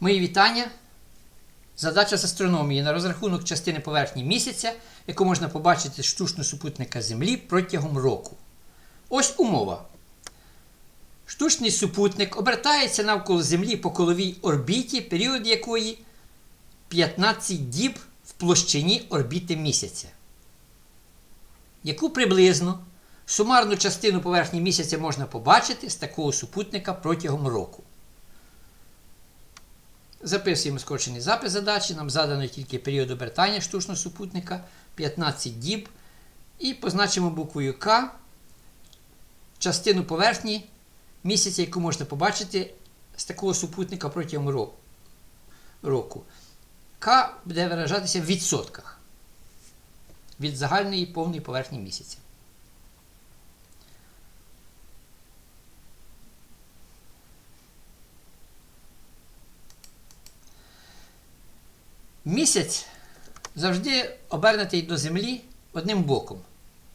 Мої вітання. Задача з астрономії на розрахунок частини поверхні місяця, яку можна побачити з штучного супутника Землі протягом року. Ось умова. Штучний супутник обертається навколо Землі по коловій орбіті, період якої 15 діб в площині орбіти місяця. Яку приблизно сумарну частину поверхні місяця можна побачити з такого супутника протягом року. Записуємо скорочений запис задачі. Нам задано тільки період обертання штучного супутника 15 діб. І позначимо буквою К частину поверхні місяця, яку можна побачити з такого супутника протягом року. К буде виражатися в відсотках від загальної повної поверхні місяця. Місяць завжди обернутий до Землі одним боком.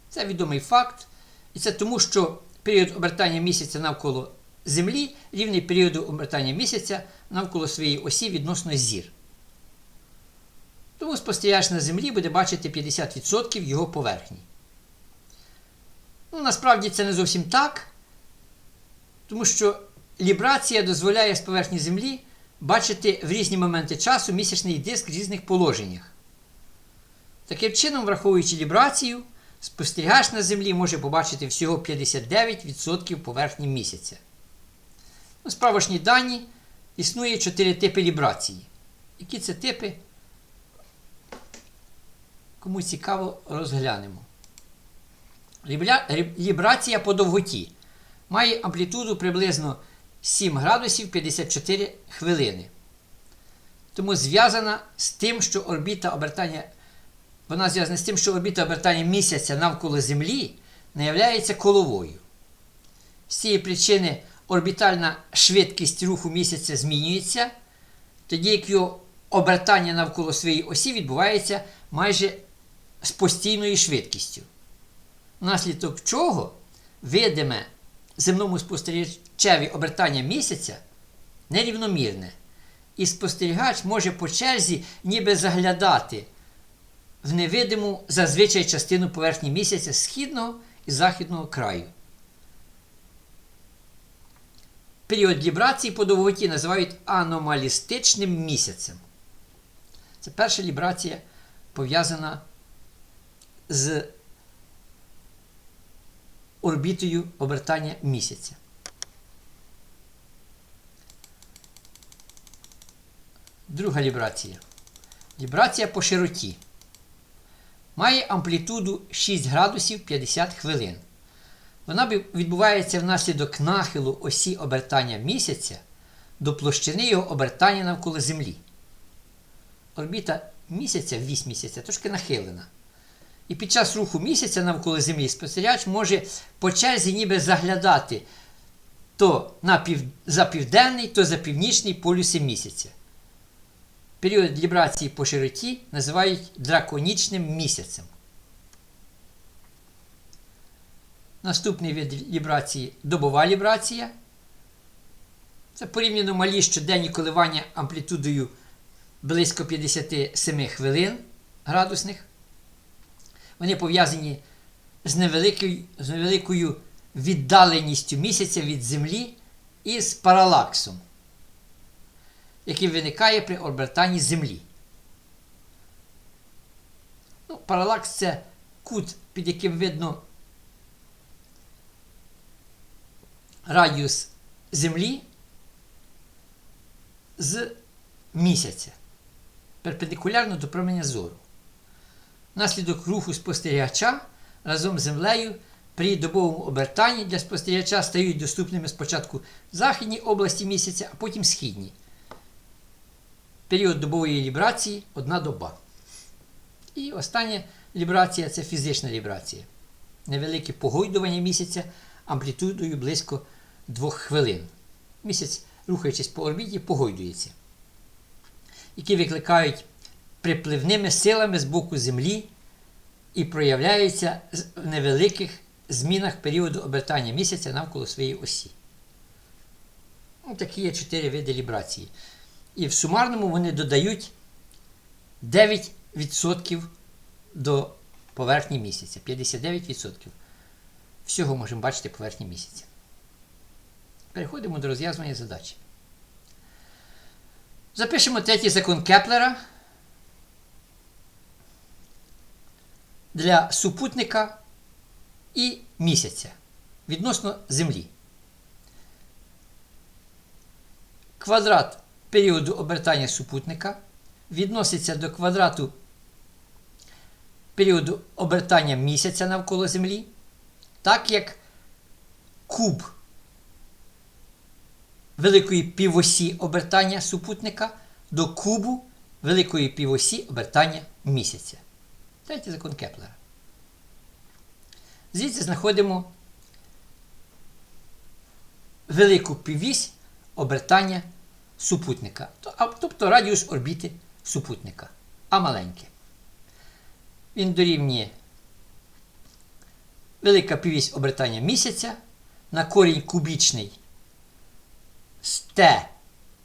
Це відомий факт. І це тому, що період обертання місяця навколо Землі рівний періоду обертання місяця навколо своєї осі відносно зір. Тому спостерігач на Землі буде бачити 50% його поверхні. Ну, насправді це не зовсім так, тому що лібрація дозволяє з поверхні Землі бачити в різні моменти часу місячний диск в різних положеннях. Таким чином, враховуючи лібрацію, спостерігач на Землі може побачити всього 59% поверхні місяця. У справочній дані існує 4 типи лібрації. Які це типи? Кому цікаво, розглянемо. Лібрація по довготі має амплітуду приблизно 7 градусів 54 хвилини. Тому зв'язана з тим, що орбіта обертання вона зв'язана з тим, що орбіта обертання місяця навколо Землі не являється коловою. З цієї причини орбітальна швидкість руху місяця змінюється, тоді як його обертання навколо своєї осі відбувається майже з постійною швидкістю. Внаслідок чого видиме земному спостерігачеві обертання місяця нерівномірне. І спостерігач може по черзі ніби заглядати в невидиму зазвичай частину поверхні місяця східного і західного краю. Період лібрації по довготі називають аномалістичним місяцем. Це перша лібрація пов'язана з орбітою обертання місяця. Друга лібрація. Лібрація по широті. Має амплітуду 6 градусів 50 хвилин. Вона відбувається внаслідок нахилу осі обертання місяця до площини його обертання навколо Землі. Орбіта місяця, вісь місяця, трошки нахилена. І під час руху місяця навколо Землі спостерігач може по черзі ніби заглядати то на пів... за південний, то за північний полюси місяця. Період лібрації по широті називають драконічним місяцем. Наступний вид лібрації добова лібрація. Це порівняно малі щоденні коливання амплітудою близько 57 хвилин градусних. Вони пов'язані з невеликою, з невеликою віддаленістю місяця від Землі і з паралаксом, який виникає при обертанні Землі. Ну, паралакс це кут, під яким видно радіус Землі з місяця перпендикулярно до променя зору. Внаслідок руху спостерігача разом з Землею при добовому обертанні для спостерігача стають доступними спочатку західні області місяця, а потім східні. Період добової лібрації одна доба. І остання лібрація це фізична лібрація. Невелике погойдування місяця амплітудою близько 2 хвилин. Місяць, рухаючись по орбіті, погойдується, які викликають припливними силами з боку Землі і проявляються в невеликих змінах періоду обертання місяця навколо своєї осі. Ну, такі є чотири види лібрації. І в сумарному вони додають 9% до поверхні місяця. 59%. Всього можемо бачити поверхні місяця. Переходимо до розв'язування задачі. Запишемо третій закон Кеплера для супутника і місяця відносно Землі. Квадрат періоду обертання супутника відноситься до квадрату періоду обертання місяця навколо Землі, так як куб великої півосі обертання супутника до кубу великої півосі обертання місяця. Третій закон Кеплера. Звідси знаходимо велику піввісь обертання супутника, тобто радіус орбіти супутника, а маленьке. Він дорівнює велика піввісь обертання місяця на корінь кубічний з Т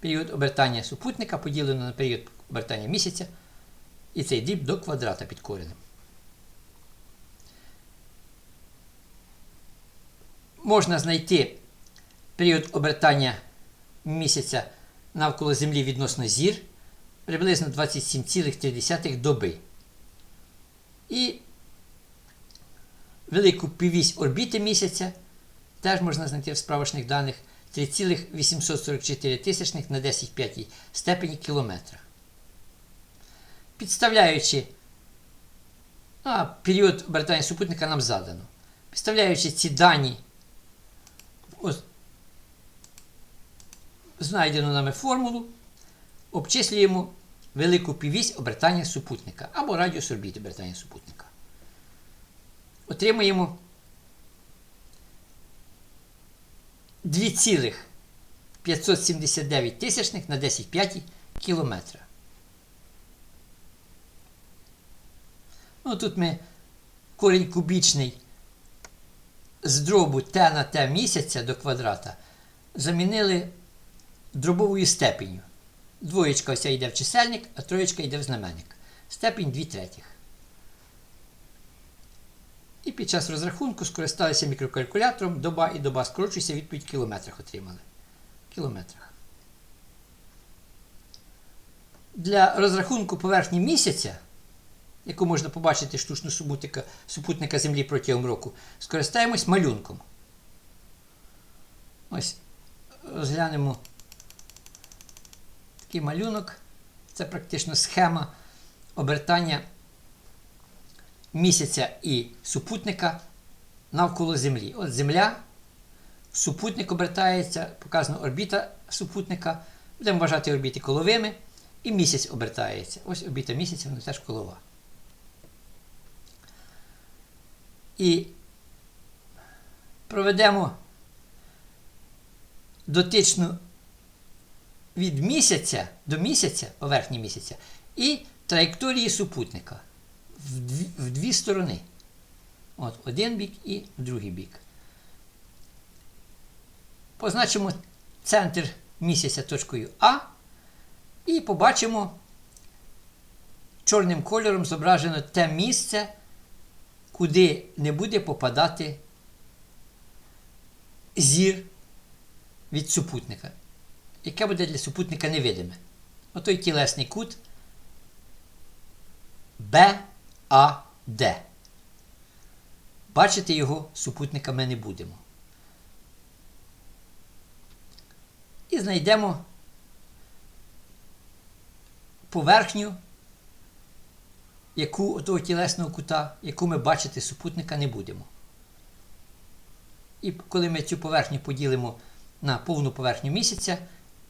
період обертання супутника поділено на період обертання місяця, і цей дріб до квадрата під коренем. Можна знайти період обертання місяця навколо Землі відносно зір приблизно 27,3 доби. І велику піввісь орбіти місяця теж можна знайти в справочних даних 3,844 на 10 п'ятій степені кілометра. Підставляючи а, період обертання супутника нам задано. Підставляючи ці дані в знайдену нами формулу, обчислюємо велику піввісь обертання супутника або радіус орбіти обертання супутника. Отримуємо 2,579 тисячних на 10 п'ятій кілометра. Ну, тут ми корінь кубічний з дробу t на t місяця до квадрата замінили дробовою степенью. Двоєчка ось йде в чисельник, а троєчка йде в знаменник. Степень 2 третіх. І під час розрахунку скористалися мікрокалькулятором, доба і доба скорочується, відповідь в кілометрах отримали. В кілометрах. Для розрахунку поверхні місяця, яку можна побачити штучно супутника, супутника Землі протягом року, скористаємось малюнком. Ось розглянемо такий малюнок. Це практично схема обертання місяця і супутника навколо Землі. От Земля, супутник обертається, показана орбіта супутника. Будемо вважати орбіти коловими. І місяць обертається. Ось орбіта місяця, вона теж колова. І проведемо дотичну від місяця до місяця, поверхні місяця, і траєкторії супутника в дві, в дві сторони. От один бік і другий бік. Позначимо центр місяця точкою А і побачимо чорним кольором зображено те місце, куди не буде попадати зір від супутника, яке буде для супутника невидиме. Отой тілесний кут БАД. Бачити його супутника ми не будемо. І знайдемо поверхню, яку того тілесного кута, яку ми бачити супутника не будемо. І коли ми цю поверхню поділимо на повну поверхню місяця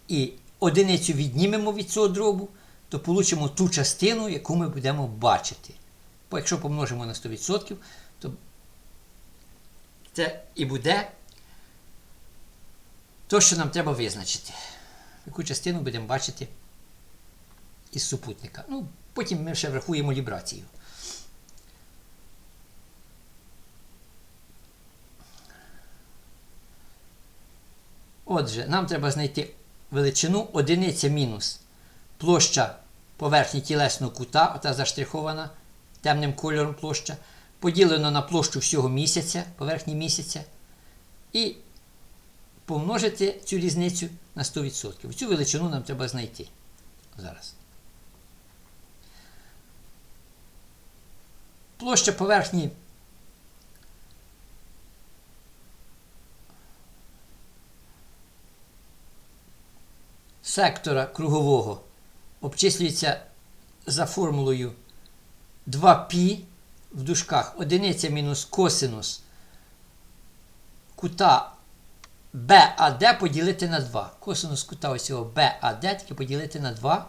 і одиницю віднімемо від цього дробу, то получимо ту частину, яку ми будемо бачити. Бо якщо помножимо на 100%, то це і буде то, що нам треба визначити. Яку частину будемо бачити із супутника. Ну, потім ми ще врахуємо лібрацію. Отже, нам треба знайти величину одиниця мінус площа поверхні тілесного кута, ота заштрихована темним кольором площа, поділено на площу всього місяця, поверхні місяця. І помножити цю різницю на 100%. Цю величину нам треба знайти зараз. Площа поверхні сектора кругового обчислюється за формулою 2π в дужках одиниця мінус косинус кута BAD поділити на 2. Косинус кута ось цього BAD тільки поділити на 2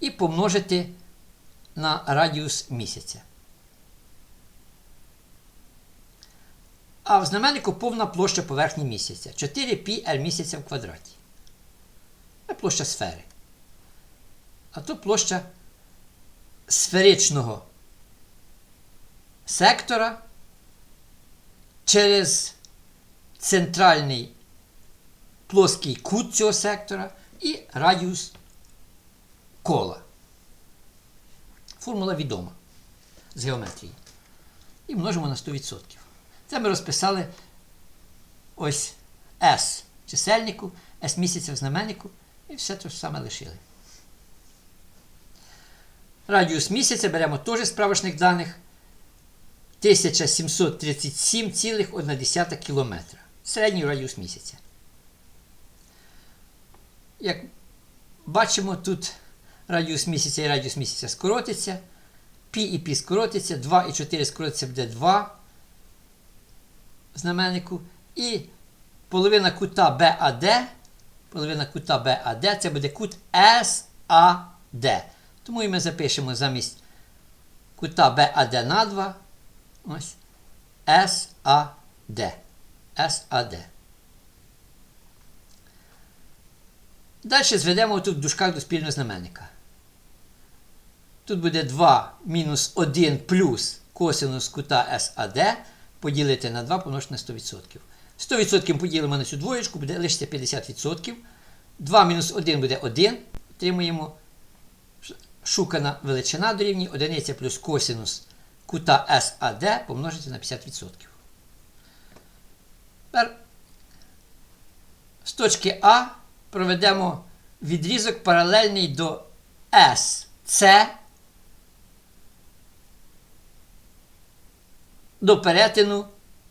і помножити на радіус місяця. А в знаменнику повна площа поверхні місяця 4πl місяця в квадраті. Це площа сфери. А то площа сферичного сектора через центральний плоский кут цього сектора і радіус кола. Формула відома з геометрії. І множимо на 100%. Це ми розписали ось S чисельнику, S місяця в знаменнику, і все те ж саме лишили. Радіус місяця беремо теж з справочних даних 1737,1 км. Середній радіус місяця. Як бачимо, тут радіус місяця і радіус місяця скоротиться. Пі і пі скоротиться, 2 і 4 скоротиться буде 2 в знаменнику. І половина кута BAD, половина кута BAD це буде кут SAD. Тому і ми запишемо замість кута BAD на 2. Ось SAD. SAD. Далі зведемо тут в дужках до спільного знаменника. Тут буде 2 мінус 1 плюс косинус кута SAD поділити на 2 помножити на 100%. 100% поділимо на цю двоєчку, буде лишиться 50%. 2 мінус 1 буде 1. Отримуємо шукана величина дорівнює 1 плюс косинус кута SAD помножити на 50%. Тепер з точки А проведемо відрізок паралельний до SC до перетину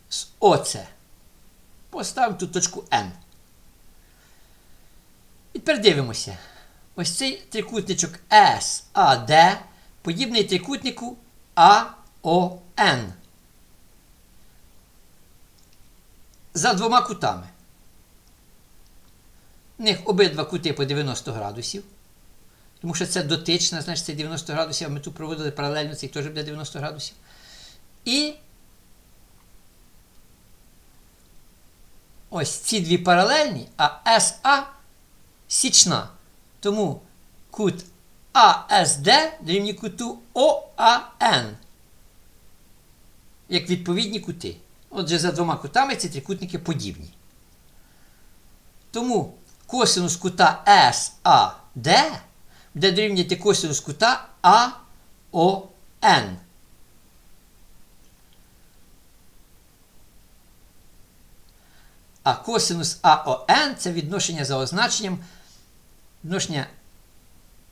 з ОЦ. Поставимо тут точку N. І тепер дивимося. Ось цей трикутничок SAD подібний трикутнику AON. За двома кутами. В них обидва кути по 90 градусів. Тому що це дотична, значить це 90 градусів, а ми тут проводили паралельно, цей теж буде 90 градусів. І ось ці дві паралельні, а СА січна. Тому кут АСД дорівнює куту ОАН. Як відповідні кути. Отже, за двома кутами ці трикутники подібні. Тому косинус кута САД буде дорівнювати косинус кута АОН. А косинус АОН це відношення за означенням відношення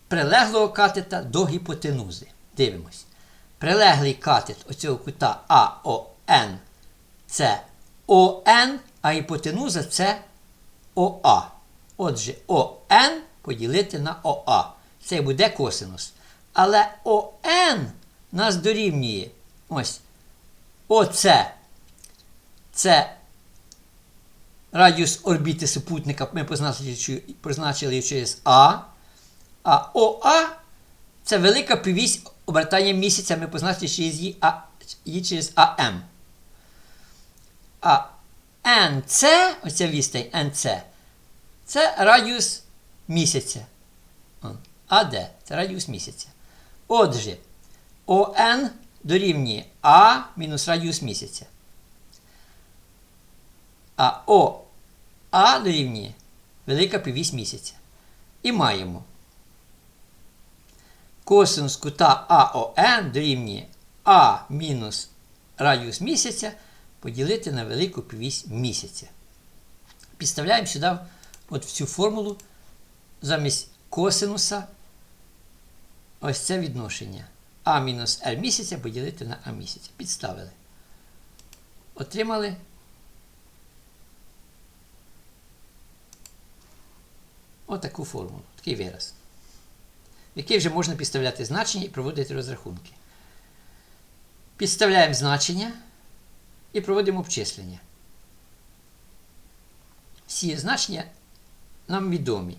прилеглого катета до гіпотенузи. Дивимось. Прилеглий катет оцього кута АОН це ОН, а гіпотенуза це ОА. Отже, ОН поділити на ОА. Це буде косинус. Але ОН нас дорівнює ось ОЦ. Це радіус орбіти супутника ми позначили, позначили через А. А ОА це велика півісь обертання місяця, ми позначили через її, через АМ. А НЦ, оця відстань НЦ, це радіус місяця. АД це радіус місяця. Отже, ОН дорівнює А мінус радіус місяця. А ОА дорівнює велика півісь місяця. І маємо косинус кута АОН дорівнює А мінус радіус місяця поділити на велику півісь місяця. Підставляємо сюди от в цю формулу замість косинуса ось це відношення. А мінус R місяця поділити на А місяця. Підставили. Отримали отаку формулу, такий вираз, в який вже можна підставляти значення і проводити розрахунки. Підставляємо значення і проводимо обчислення. Всі значення нам відомі.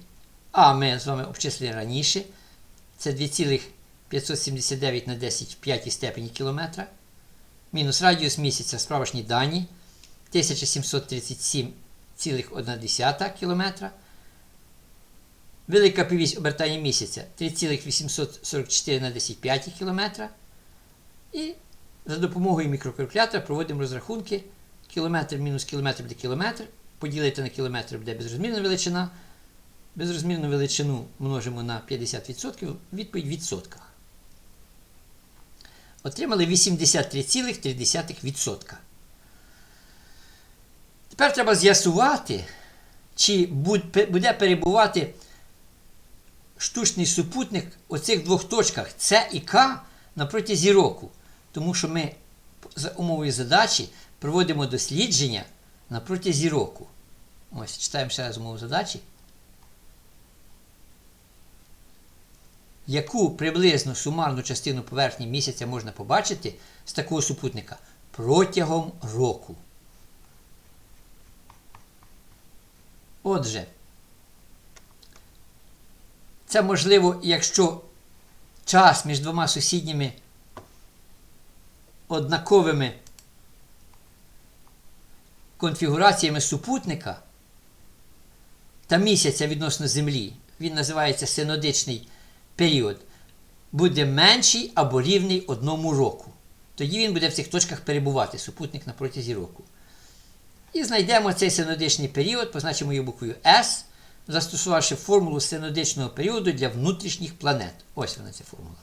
А ми з вами обчислили раніше. Це 2,579 на 10 в 5 степені кілометра. Мінус радіус місяця справжні дані 1737,1 кілометра. Велика півість обертання місяця 3,844 на 10 5 кілометра. І за допомогою мікрокалькулятора проводимо розрахунки. Кілометр мінус кілометр буде кілометр. Поділити на кілометр буде безрозмірна величина. Безрозмірну величину множимо на 50%, відповідь в відсотках. Отримали 83,3%. Тепер треба з'ясувати, чи буде перебувати штучний супутник у цих двох точках С і К на протязі року. Тому що ми за умовою задачі проводимо дослідження на протязі року. Ось, читаємо ще раз умову задачі. Яку приблизно сумарну частину поверхні місяця можна побачити з такого супутника протягом року? Отже, це можливо, якщо час між двома сусідніми однаковими конфігураціями супутника та місяця відносно Землі, він називається синодичний період, буде менший або рівний одному року. Тоді він буде в цих точках перебувати, супутник на протязі року. І знайдемо цей синодичний період, позначимо його буквою S, застосувавши формулу синодичного періоду для внутрішніх планет. Ось вона ця формула.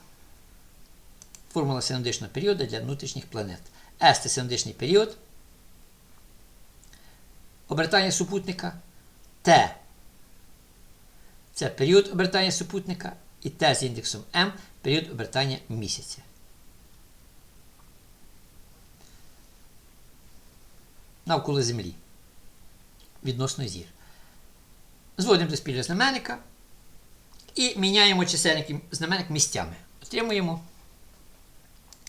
Формула синодичного періоду для внутрішніх планет. S це синодичний період. Обертання супутника. Т. Це період обертання супутника. І Т з індексом М період обертання місяця. Навколо Землі. Відносно зір. Зводимо до спільного знаменника і міняємо чисельник і знаменник місцями. Отримуємо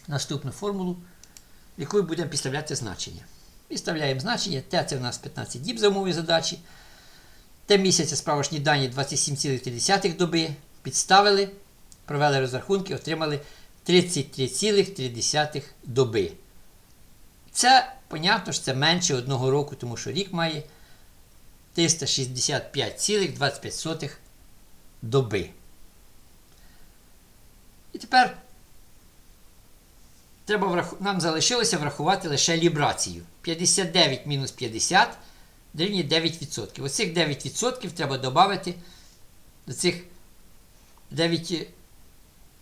наступну формулу, в яку будемо підставляти значення. Підставляємо значення. Т це у нас 15 діб за умовою задачі. Т місяця справжні дані 27,3 доби. Підставили, провели розрахунки, отримали 33,3 доби. Це, понятно, що це менше одного року, тому що рік має 365,25 доби. І тепер треба враху... нам залишилося врахувати лише лібрацію. 59 мінус 50 дорівнює 9%. Оцих 9% треба додати до цих 9,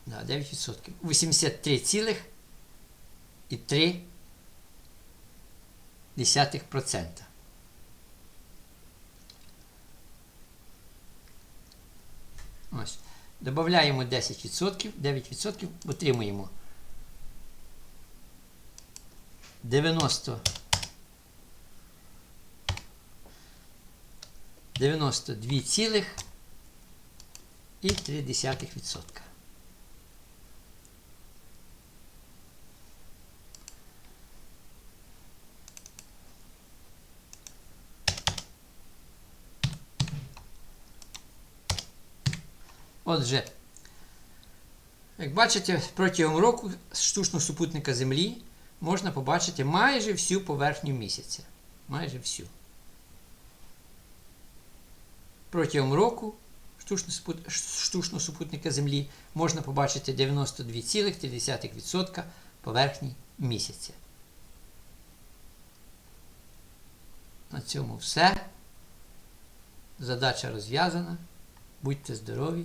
да, 9%. 83,3%. Ось. Додаємо 10%, 9%, отримуємо 90. 92,3%. Отже, як бачите, протягом року штучного супутника Землі можна побачити майже всю поверхню місяця. Майже всю. Протягом року штучного супутника Землі можна побачити 92,3% поверхні місяця. На цьому все. Задача розв'язана. Будьте здорові,